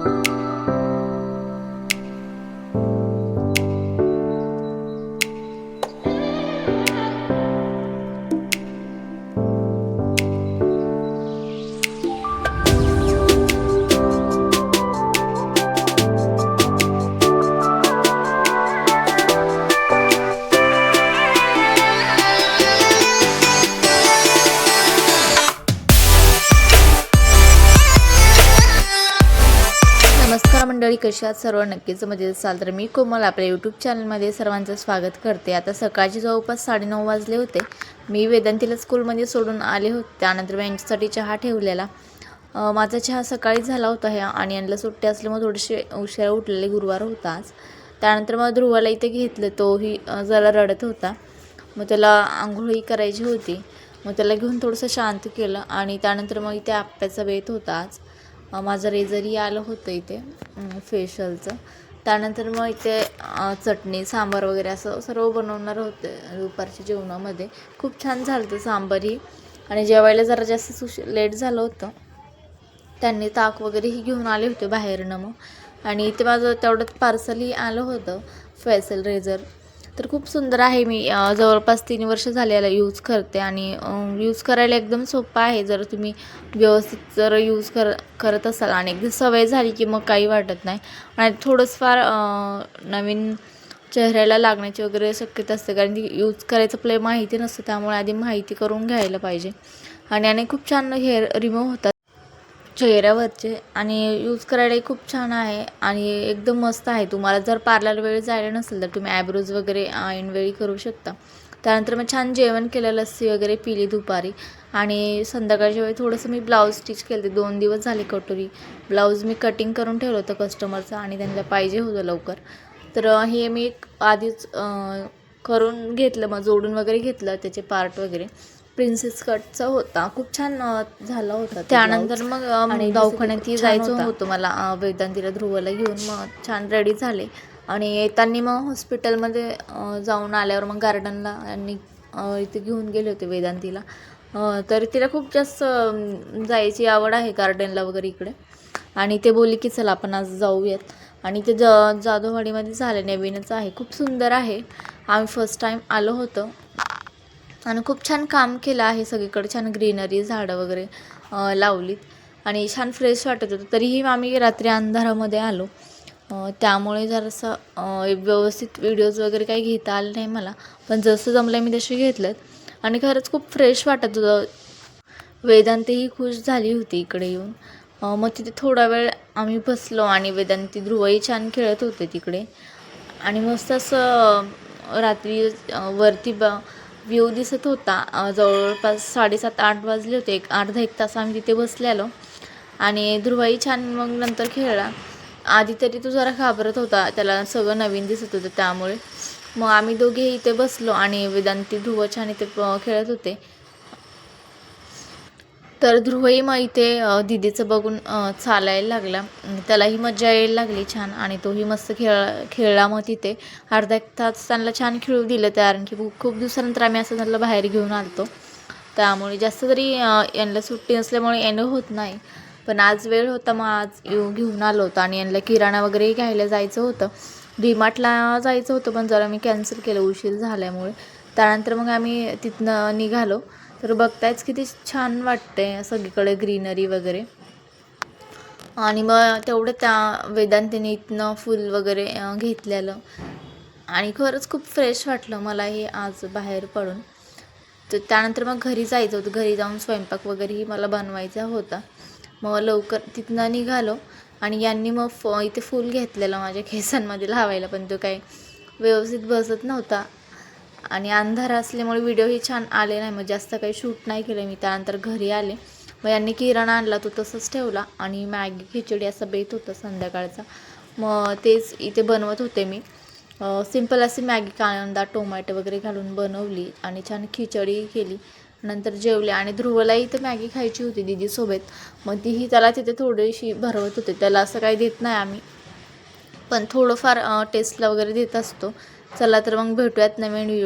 you मंडळी कशी आहात सर्व? नक्कीच मजेत असाल तर मी कोमल आपल्या यूट्यूब चॅनलमध्ये सर्वांचं स्वागत करते. आता सकाळचे जवळपास साडेनऊ वाजले होते. मी वेदांतीला स्कूलमध्ये सोडून आले होते. त्यानंतर मी यांच्यासाठी चहा ठेवलेला. माझा चहा सकाळी झाला होता ह्या आणि यांना सुट्टी असल्यामुळे थोडेसे उशिरा उठलेले. गुरुवार होता आज. त्यानंतर मग ध्रुवाला इथे घेतलं. तोही जरा रडत होता. मग त्याला आंघोळी करायची होती. मग त्याला घेऊन थोडंसं शांत केलं आणि त्यानंतर मग इथे आप्याचा बेत होता आज. माझं रेझरही आलं होतं इथे फेशलचं त्यानंतर मग इथे चटणी सांबार वगैरे असं सर्व बनवणार होते दुपारच्या जेवणामध्ये. खूप छान झालं होतं सांबारही आणि जेवायला जरा जास्त सुश लेट झालं होतं. त्यांनी ताक वगैरेही घेऊन आले होते बाहेरनं मग. आणि इथे माझं तेवढंच पार्सलही आलं होतं फेसल रेझर तर खूप सुंदर आहे मी जवळपास तीन वर्ष झालेला यूज करते आणि यूज करायला एकदम सोपं आहे. जर तुम्ही व्यवस्थित जर यूज कर करत असाल आणि एकदा सवय झाली की मग काही वाटत नाही. आणि थोडंच फार नवीन चेहऱ्याला लागण्याची वगैरे शक्यता असते. कारण ती यूज करायचं प्ले माहिती नसतं त्यामुळे आधी माहिती करून घ्यायला पाहिजे. आणि आणि खूप छान हेअर रिमूव्ह होतात. चेहऱ्यावरचे आणि यूज करायलाही खूप छान आहे आणि एकदम मस्त आहे. तुम्हाला जर पार्लर वेळ जायला नसेल तर तुम्ही ॲब्रोज वगैरे ऐनवेळी करू शकता. त्यानंतर मग छान जेवण केलं लस्सी वगैरे पिली दुपारी. आणि संध्याकाळच्या वेळी थोडंसं मी ब्लाऊज स्टिच केलं ते दोन दिवस झाले कटोरी. ब्लाऊज मी कटिंग करून ठेवलं होतं कस्टमरचं आणि त्यांना पाहिजे होतं लवकर. तर हे मी एक आधीच करून घेतलं. मग जोडून वगैरे घेतलं त्याचे पार्ट वगैरे. प्रिन्सेस कटचा होता. खूप छान झाला होता त्यानंतर मग आणि दवाखान्यातही जायचं होतं. मला. वेदांतीला ध्रुवाला घेऊन मग छान रेडी झाले. आणि येताना मग हॉस्पिटलमध्ये जाऊन आल्यावर मग गार्डनला अं, इथे घेऊन गेले होते वेदांतीला तर तिला खूप जास्त जायची आवड आहे गार्डनला वगैरे इकडे. आणि ते बोलली की चला आपण आज जाऊयात. आणि ते ज जाधववाडीमध्ये झालं. नवीनच आहे. खूप सुंदर आहे. आम्ही फर्स्ट टाईम आलो होतो. आणि खूप छान काम केलं आहे सगळीकडे छान ग्रीनरी झाडं वगैरे लावलीत. आणि छान फ्रेश वाटत होतं. तरीही आम्ही रात्री अंधारामध्ये आलो. त्यामुळे जरासं व्यवस्थित व्हिडिओज वगैरे काही घेता आले नाही मला. पण जसं जमलं मी तसे घेतलं आणि खरंच खूप फ्रेश वाटत होतं. वेदांतीही खुश झाली होती इकडे येऊन. मग तिथे थोडा वेळ आम्ही बसलो आणि वेदांती ध्रुवही छान खेळत होते तिकडे. आणि मस्त असं रात्री वरती ब व्ह्यू दिसत होता. जवळपास साडेसात आठ वाजले होते. एक अर्धा एक तास आम्ही तिथे बसलेलो. आणि ध्रुवाई छान मग नंतर खेळला. आधी तरी तो जरा घाबरत होता. त्याला सगळं नवीन दिसत होतं त्यामुळे. मग आम्ही दोघे इथे बसलो आणि वेदांती ध्रुव छान इथे खेळत होते. तर ध्रुवही मग इथे दिदीचं दीदीचं बघून चालायला लागला. त्यालाही मजा यायला लागली छान आणि तोही मस्त खेळ खेळला मग तिथे. अर्धा एक तास त्यांना छान खेळू दिलं कारण की खूप दिवसानंतर आम्ही असं त्यांना बाहेर घेऊन आलतो. त्यामुळे जास्त तरी यांना सुट्टी नसल्यामुळे येणं होत नाही. पण आज वेळ होता मग आज येऊ घेऊन आलो होतो आणि यांना किराणा वगैरेही घ्यायला जायचं होतं. डीमार्टला जायचं होतं पण जरा मी कॅन्सल केलं उशीर झाल्यामुळे. त्यानंतर मग आम्ही तिथनं निघालो. तर बघतायच किती छान वाटते सगळीकडे ग्रीनरी वगैरे. आणि मग तेवढं त्या वेदांतीने इथनं फुल वगैरे घेतलेलं. आणि खरंच खूप फ्रेश वाटलं मला हे आज बाहेर पडून. तर त्यानंतर मग घरी जायचं होतं. घरी जाऊन स्वयंपाक वगैरेही मला बनवायचा होता. मग लवकर तिथनं निघालो. आणि यांनी मग फ इथे फूल घेतलेलं माझ्या केसांमध्ये लावायला. पण तो काही व्यवस्थित बसत नव्हता. आणि अंधार असल्यामुळे व्हिडिओही छान आले नाही. मग जास्त काही शूट नाही केलं. मी त्यानंतर घरी आले. मग यांनी किराणा आणला. तो तसंच ठेवला. आणि मॅगी खिचडी असं बेत होतं संध्याकाळचा. मग तेच इथे बनवत होते मी. सिंपल अशी मॅगी कांदा टोमॅटो वगैरे घालून बनवली आणि छान खिचडी केली. नंतर जेवले. आणि ध्रुवलाही इथं मॅगी खायची होती दीदीसोबत मग तीही त्याला तिथे थोडीशी भरवत होते. त्याला असं काही देत नाही आम्ही. पण थोडंफार टेस्टला वगैरे देत असतो. चला तर मग भेटूयात नवीन व्हिडिओ